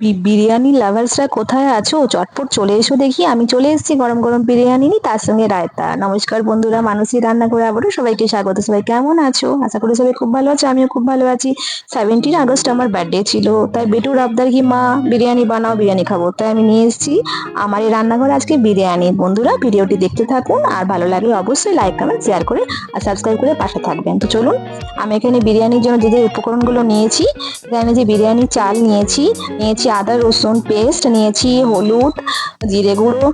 বিরিয়ানি লাভার্সরা কোথায় আছো? চটপট চলে এসো দেখি। আমি চলে এসেছি গরম গরম বিরিয়ানি নিয়ে, তার সঙ্গে রায়তা। নমস্কার বন্ধুরা মানুষই রান্না করে আবারও সবাইকে স্বাগত। সবাই কেমন আছো? আশা করি সবাই খুব ভালো আছো, আমিও খুব ভালো আছি। সেভেন্টিন আগস্ট আমার বার্থডে ছিল, তাই বেটুর আবদার কি, মা, বিরিয়ানি বানাও, বিরিয়ানি খাব। তাই আমি নিয়ে এসেছি আমার এই রান্নাঘর আজকে বিরিয়ানি। বন্ধুরা, ভিডিওটি দেখতে থাকুন, আর ভালো লাগলে অবশ্যই লাইক কমেন্ট শেয়ার করে, আর সাবস্ক্রাইব করে পাশে থাকবেন। তো চলুন, আমি এখানে বিরিয়ানির জন্য যে যে উপকরণগুলো নিয়েছি, এখানে যে বিরিয়ানি চাল নিয়েছি নিয়েছি আদা, রসুন পেস্ট নিয়েছি, হলুদ, জিরে গুঁড়ো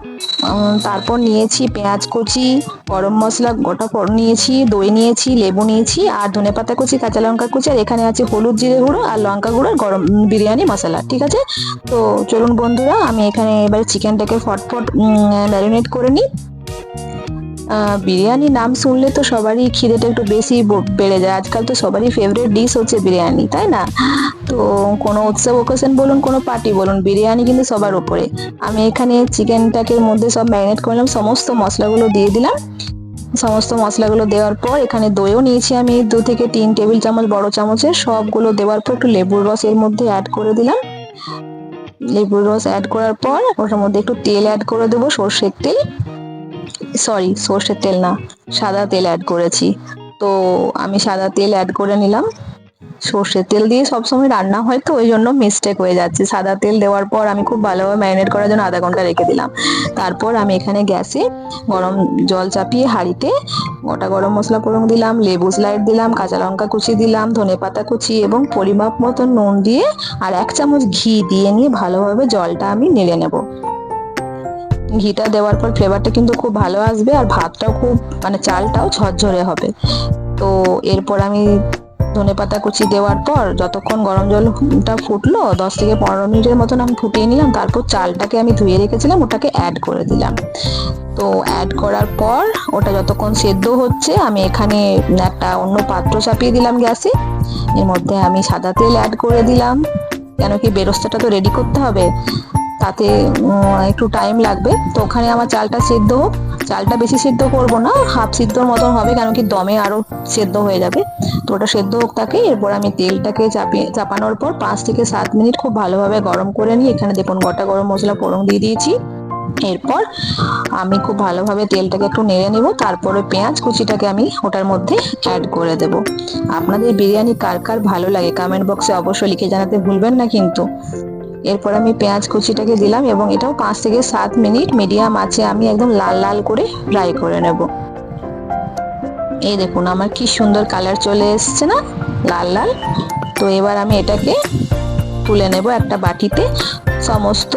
তারপর নিয়েছি পেঁয়াজ কুচি, গরম মশলা, গোটা নিয়েছি, দই নিয়েছি, লেবু নিয়েছি, আর ধনে পাতা কুচি, কাঁচা লঙ্কা কুচি, আর এখানে আছে হলুদ, জিরে গুঁড়ো, আর লঙ্কা গুঁড়ো, আর গরম বিরিয়ানি মশলা, ঠিক আছে? তো চলুন বন্ধুরা, আমি এখানে এবার চিকেনটাকে ফটফট ম্যারিনেট করে নিই। বিরিয়ানি নাম শুনলে তো সবারই খিদেটা একটু বেশি বেড়ে যায়। আজকাল তো সবারই ফেভারিট ডিশ হচ্ছে বিরিয়ানি, তাই না? তো কোনো উৎসব ওকেশন বলুন, কোনো পার্টি বলুন, বিরিয়ানি কিন্তু সবার উপরে। আমি এখানে চিকেনটাকে মধ্যে সব ম্যারিনেট করলাম সমস্ত মশলাগুলো দিয়ে দিলাম। সমস্ত মশলাগুলো দেওয়ার পর এখানে দইও নিয়েছি আমি, দু থেকে তিন টেবিল চামচ বড় চামচের। সবগুলো দেওয়ার পর একটু লেবুর রস এর মধ্যে অ্যাড করে দিলাম। লেবুর রস অ্যাড করার পর ওটার মধ্যে একটু তেল অ্যাড করে দেবো, সর্ষের তেল। সরি সর্ষের তেল না, সাদা তেল অ্যাড করেছি। তো আমি সাদা তেল অ্যাড করে নিলাম। সর্ষের তেল দিয়ে সবসময় রান্না হয় তো, ওই জন্য মিস্টেক হয়ে যাচ্ছে। সাদা তেল দেওয়ার পর আমি খুব ভালোভাবে ম্যারিনেট করার জন্য আধা ঘণ্টা রেখে দিলাম। তারপর আমি এখানে গ্যাসে গরম জল চাপিয়ে হাঁড়িতে গোটা গরম মশলা ফোড়ন দিলাম, লেবু স্লাইড দিলাম, কাঁচা লঙ্কা কুচি দিলাম, ধনে পাতা কুচি এবং পরিমাপ মতো নুন দিয়ে আর এক চামচ ঘি দিয়ে নিয়ে ভালোভাবে জলটা আমি নেড়ে নেব। ঘিটা দেওয়ার পর ফ্লেভারটা কিন্তু খুব ভালো আসবে আর ভাতটাও খুব মানে চালটাও ঝরঝরে হবে। তো এরপর আমি ধনে পাতা কুচি দেওয়ার পর যতক্ষণ গরম জলটা ফুটলো, দশ থেকে পনেরো মিনিটের মতন আমি ফুটিয়ে নিলাম, তারপর চালটাকে আমি ধুয়ে রেখেছিলাম, ওটাকে অ্যাড করে দিলাম। তো অ্যাড করার পর ওটা যতক্ষণ সেদ্ধ হচ্ছে, আমি এখানে একটা অন্য পাত্র চাপিয়ে দিলাম গ্যাসে। এর মধ্যে আমি সাদা তেল অ্যাড করে দিলাম। কেন কি বেরোস্তাটা তো রেডি করতে হবে। তাতে একটু টাইম লাগবে। তো ওখানে আমার চালটা সেদ্ধ হোক। চালটা বেশি সেদ্ধ করব না, হাফ সিদ্ধর মতন হবে কেন কি দমে আরও সেদ্ধ হয়ে যাবে। তো ওটা সেদ্ধ হোক তাকে, এরপর আমি তেলটাকে চাপিয়ে চাপানোর পর পাঁচ থেকে সাত মিনিট খুব ভালোভাবে গরম করে নিই এখানে দেখুন গোটা গরম মশলা ফোড়ন দিয়ে দিয়েছি। এরপর আমি খুব ভালোভাবে তেলটাকে একটু নেড়ে নেব, তারপরে পেঁয়াজ কুচিটাকে আমি ওটার মধ্যে অ্যাড করে দেব। আপনাদের বিরিয়ানি কার কার ভালো লাগে কমেন্ট বক্সে অবশ্যই লিখে জানাতে ভুলবেন না কিন্তু। এরপর আমি পেঁয়াজ কুচিটাকে দিলাম এবং এটাও পাঁচ থেকে সাত মিনিট মিডিয়াম আছে আমি একদম লাল লাল করে ফ্রাই করে নেব। এই দেখুন আমার কি সুন্দর কালার চলে এসছে না? লাল লাল। তো এবার আমি এটাকে তুলে নেব একটা বাটিতে। সমস্ত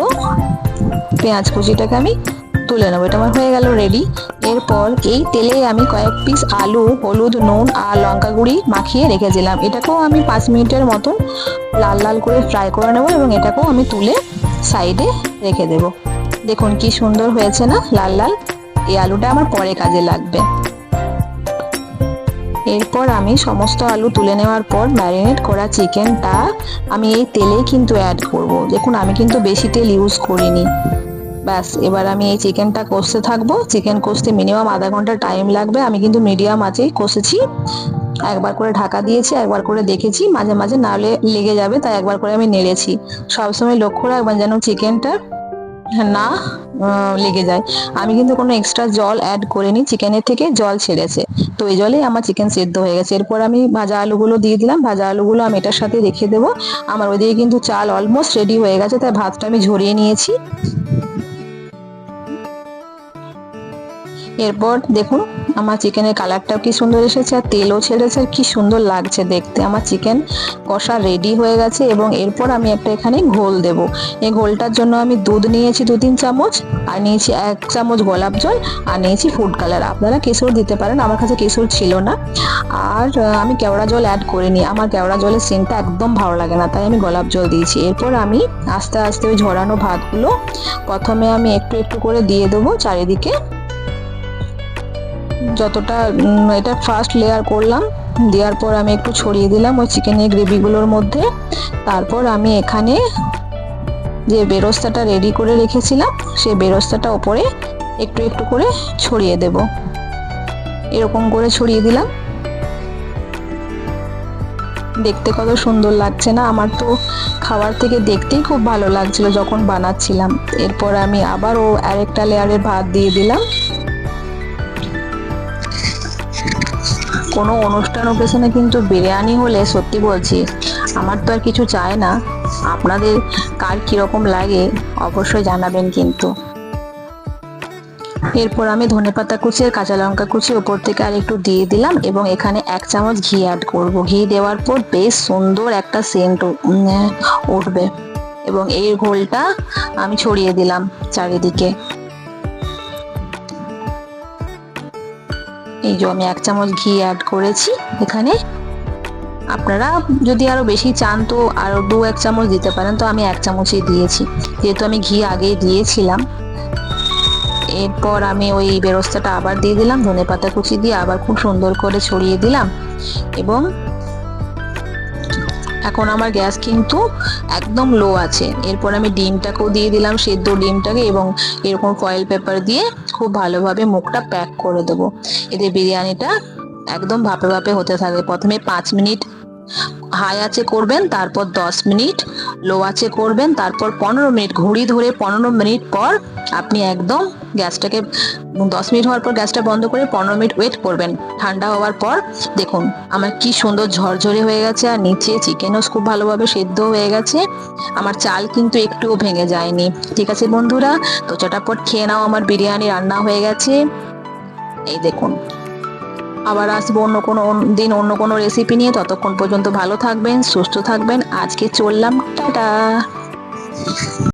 পেঁয়াজ কুচিটাকে আমি তুলে নেব। এটা আমার হয়ে গেল রেডি এরপর এই তেলে আমি কয়েক পিস আলু, হলুদ, নুন আর লঙ্কা গুঁড়ি মাখিয়ে রেখেছিলাম। এটাকেও আমি পাঁচ মিনিটের মতন লাল লাল করে ফ্রাই করে নেব এবং এটাকেও আমি তুলে সাইডে রেখে দেব। দেখুন কি সুন্দর হয়েছে না লাল লাল? এই আলুটা আমার পরে কাজে লাগবে। এরপর আমি সমস্ত আলু তুলে নেওয়ার পর ম্যারিনেট করা চিকেনটা আমি এই তেলেই কিন্তু অ্যাড করব। দেখুন, আমি কিন্তু বেশি তেল ইউজ করিনি। ব্যাস, এবার আমি এই চিকেনটা কষতে থাকব। চিকেন কষতে মিনিমাম আধা ঘণ্টা টাইম লাগবে। আমি কিন্তু মিডিয়াম আঁচেই কষেছি। একবার করে ঢাকা দিয়েছি, একবার করে দেখেছি। মাঝে মাঝে নালে লেগে যাবে, তাই একবার করে আমি নেড়েছি। সবসময় লক্ষ্য রাখবেন যেন চিকেনটা না লেগে যায়। আমি কিন্তু কোনো এক্সট্রা জল অ্যাড করিনি, চিকেনের থেকে জল ছেড়েছে। তো এই জলেই আমার চিকেন সেদ্ধ হয়ে গেছে। এরপর আমি ভাজা আলুগুলো দিয়ে দিলাম। ভাজা আলুগুলো আমি এটার সাথে রেখে দেবো। আমার ওইদিকে কিন্তু চাল অলমোস্ট রেডি হয়ে গেছে, তাই ভাতটা আমি ঝরিয়ে নিয়েছি। এরপর দেখুন, আমার চিকেনের কালারটাও কি সুন্দর এসেছে আর তেলও ছেড়েছে আর কি সুন্দর লাগছে দেখতে। আমার চিকেন কষা রেডি হয়ে গেছে এবং এরপর আমি একটা এখানে ঘোল দেব। এই ঘোলটার জন্য আমি দুধ নিয়েছি দু তিন চামচ, আর নিয়েছি এক চামচ গোলাপ জল, আর নিয়েছি ফুড কালার আপনারা কেশর দিতে পারেন, আমার কাছে কেশর ছিল না। আর আমি কেওড়া জল অ্যাড করিনি, আমার কেওড়া জলের সেন্টটা একদম ভালো লাগে না, তাই আমি গোলাপ জল দিয়েছি। এরপর আমি আস্তে আস্তে ওই ঝরানো ভাতগুলো প্রথমে আমি একটু একটু করে দিয়ে দেবো চারিদিকে। যতটা এটা ফার্স্ট লেয়ার করলাম। দেওয়ার পর আমি একটু ছড়িয়ে দিলাম ওই চিকেনের গ্রেভিগুলোর মধ্যে। তারপর আমি এখানে যে বেরোস্তাটা রেডি করে রেখেছিলাম সেই বেরোস্তাটা ওপরে একটু একটু করে ছড়িয়ে দেব। এরকম করে ছড়িয়ে দিলাম। দেখতে কত সুন্দর লাগছে না? আমার তো খাবার থেকে দেখতেই খুব ভালো লাগছিল যখন বানাচ্ছিলাম। এরপর আমি আবারও আরেকটা লেয়ারের ভাত দিয়ে দিলাম। কোনো অনুষ্ঠান ওকেশনে কিন্তু বিরিয়ানি হলে সত্যি বলছি, আমার তো আর কিছু চায় না। আপনাদের কার কীরকম লাগে অবশ্যই জানাবেন কিন্তু। এরপর আমি ধনেপাতা কুচি আর কাঁচা লঙ্কা কুচি ওপর থেকে আর একটু দিয়ে দিলাম এবং এখানে এক চামচ ঘি অ্যাড করব। ঘি দেওয়ার পর বেশ সুন্দর একটা সেন্ট উঠবে। এবং এই ঘোলটা আমি ছড়িয়ে দিলাম চারিদিকে। এই যে আমি এক চামচ ঘি অ্যাড করেছি। এখানে আপনারা যদি আরও বেশি চান তো আরও দু এক চামচ দিতে পারেন, তো আমি এক চামচই দিয়েছি। যেহেতু আমি ঘি আগেই দিয়েছিলাম। এরপর আমি ওই বেরোস্তাটা আবার দিয়ে দিলাম, ধনে পাতা কুচি দিয়ে আবার খুব সুন্দর করে ছড়িয়ে দিলাম। এবং এখন আমার গ্যাস কিন্তু একদম লো আছে। এরপর আমি ডিমটাকেও দিয়ে দিলাম, সেদ্ধ ডিমটাকে এবং এরকম ফয়েল পেপার দিয়ে খুব ভালোভাবে মুখটা প্যাক করে দেবো। এতে বিরিয়ানিটা একদম ভাপে ভাপে হতে থাকে। প্রথমে পাঁচ মিনিট হাই আছে করবেন, তারপর দশ মিনিট লো আছে করবেন, তারপর পনেরো মিনিট, ঘুড়ি ধরে পনেরো মিনিট পর আপনি একদম গ্যাসটাকে দশ মিনিট হওয়ার পর গ্যাসটা বন্ধ করে পনেরো মিনিট ওয়েট করবেন। ঠান্ডা হওয়ার পর, দেখুন, আমার কি সুন্দর ঝরঝরে হয়ে গেছে, আর নিচে চিকেনও খুব ভালোভাবে সেদ্ধ হয়ে গেছে। আমার চাল কিন্তু একটুও ভেঙে যায়নি। ঠিক আছে বন্ধুরা, তো চটাপট খেয়ে নাও, আমার বিরিয়ানি রান্না হয়ে গেছে। এই দেখুন, আবার আসব অন্য কোনো দিন অন্য কোনো রেসিপি নিয়ে। ততক্ষণ পর্যন্ত ভালো থাকবেন, সুস্থ থাকবেন। আজকে চললাম, টাটা!